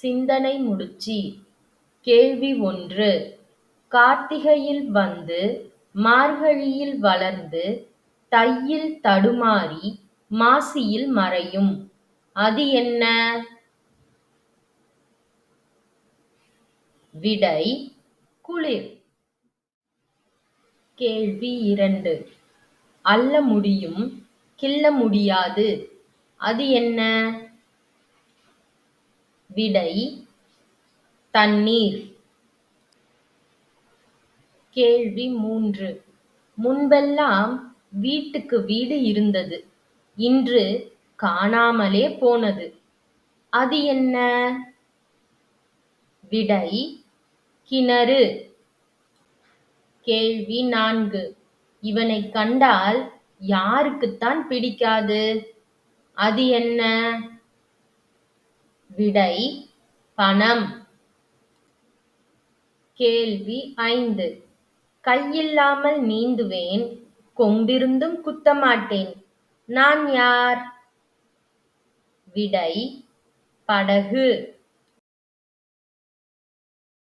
சிந்தனை முடிச்சி கேள்வி ஒன்று கார்த்திகையில் வந்து மார்கழியில் வளர்ந்து தையில் தடுமாறி மாசியில் மறையும். அது என்ன? விடை குளிர். கேள்வி இரண்டு அள்ள முடியும் கிள்ள முடியாது. அது என்ன? விடை தண்ணீர். கேள்வி மூன்று முன்பெல்லாம் வீட்டுக்கு வீடு இருந்தது இன்று காணாமலே போனது. அது என்ன? விடை கிணறு. கேள்வி நான்கு இவனை கண்டால் யாருக்குத்தான் பிடிக்காது? அது என்ன? விடை பணம். கேள்வி ஐந்து கையில்லாமல் நீந்துவேன் கொம்பிருந்தும் குத்தமாட்டேன். நான் யார்? விடை படகு.